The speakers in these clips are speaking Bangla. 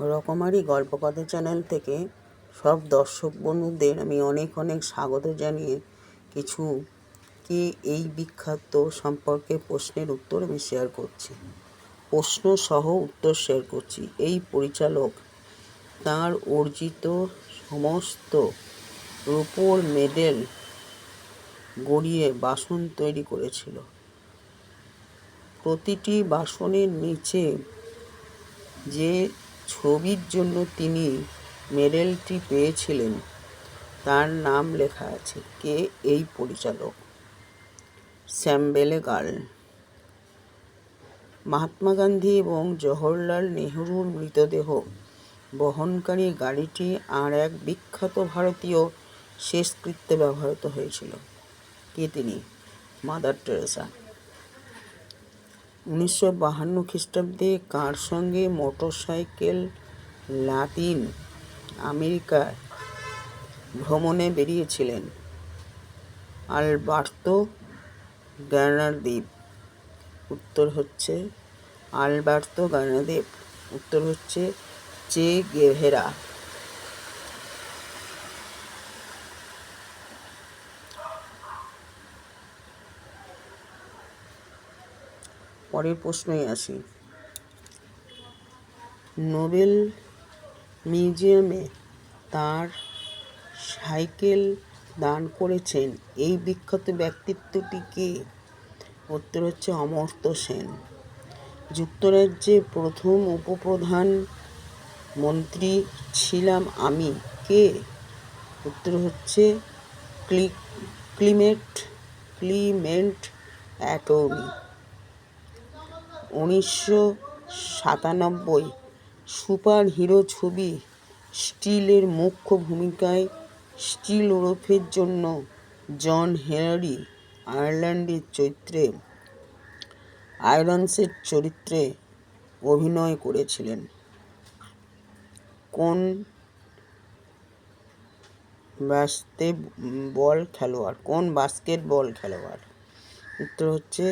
রকমারি গল্পকথা চ্যানেল থেকে সব দর্শক বন্ধুদের আমি অনেক অনেক স্বাগত জানিয়ে কিছু কি এই বিখ্যাত সম্পর্কে প্রশ্নের উত্তর আমি শেয়ার করছি। প্রশ্ন সহ উত্তর শেয়ার করছি। এই পরিচালক তার অর্জিত সমস্ত রূপোর মেডেল গড়িয়ে বাসন তৈরি করেছিল। প্রতিটি বাসনের নিচে যে ছবির জন্য তিনি মেডেলটি পেয়েছিলেন। তার নাম লেখা আছে, কে এই পরিচালক? শ্যামবেলে গার্ল মহাত্মা গান্ধী এবং জওহরলাল নেহরুর মৃতদেহ বহনকারী গাড়িটি আর এক বিখ্যাত ভারতীয় শেষকৃত্যে ব্যবহৃত হয়েছিল। কে তিনি? Mother Teresa. উনিশশো বাহান্ন খ্রিস্টাব্দে কার সঙ্গে মোটরসাইকেল লাতিন আমেরিকায় ভ্রমণে বেরিয়েছিলেন? আলবার্তো গার্নারদ্বীপ উত্তর হচ্ছে আলবার্তো গার্নারদ্বীপ উত্তর হচ্ছে চে গেভেরা। পরের প্রশ্নই আসি। নোবেল মিউজিয়ামে তার সাইকেল দান করেছেন। এই বিখ্যাত ব্যক্তিত্বটি কে? উত্তর হচ্ছে অমর্ত্য সেন। যুক্তরাজ্যে প্রথম উপপ্রধান মন্ত্রী ছিলাম আমি। কে? উত্তর হচ্ছে ক্লি, ক্লিমেট ক্লিমেন্ট অ্যাটমি উনিশশো সাতানব্বই সুপার হিরো ছবি স্টিলের মুখ্য ভূমিকায় স্টিল ওরফের জন্য জন হেনরি আয়ারল্যান্ডের চরিত্রে, আয়রন্সের চরিত্রে অভিনয় করেছিলেন। কোন বাস্তে বল খেলোয়াড়? কোন বাস্কেটবল খেলোয়াড়? উত্তর হচ্ছে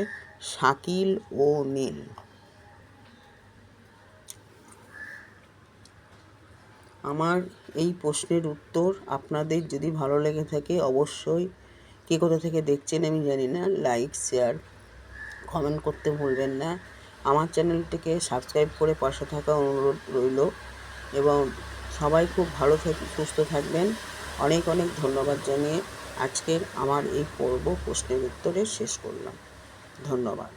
শাকিল ও নীল। আমার এই প্রশ্নের উত্তর আপনাদের যদি ভালো লেগে থাকে অবশ্যই কে কোথা থেকে দেখছেন আমি জানি না, লাইক, শেয়ার, কমেন্ট করতে ভুলবেন না। আমার চ্যানেলটিকে সাবস্ক্রাইব করে পাশে থাকা অনুরোধ রইল এবং সবাই খুব ভালো থাক- সুস্থ থাকবেন। অনেক অনেক ধন্যবাদ জানিয়ে আজকের আমার এই পর্ব প্রশ্নের উত্তরে শেষ করলাম। ধন্যবাদ।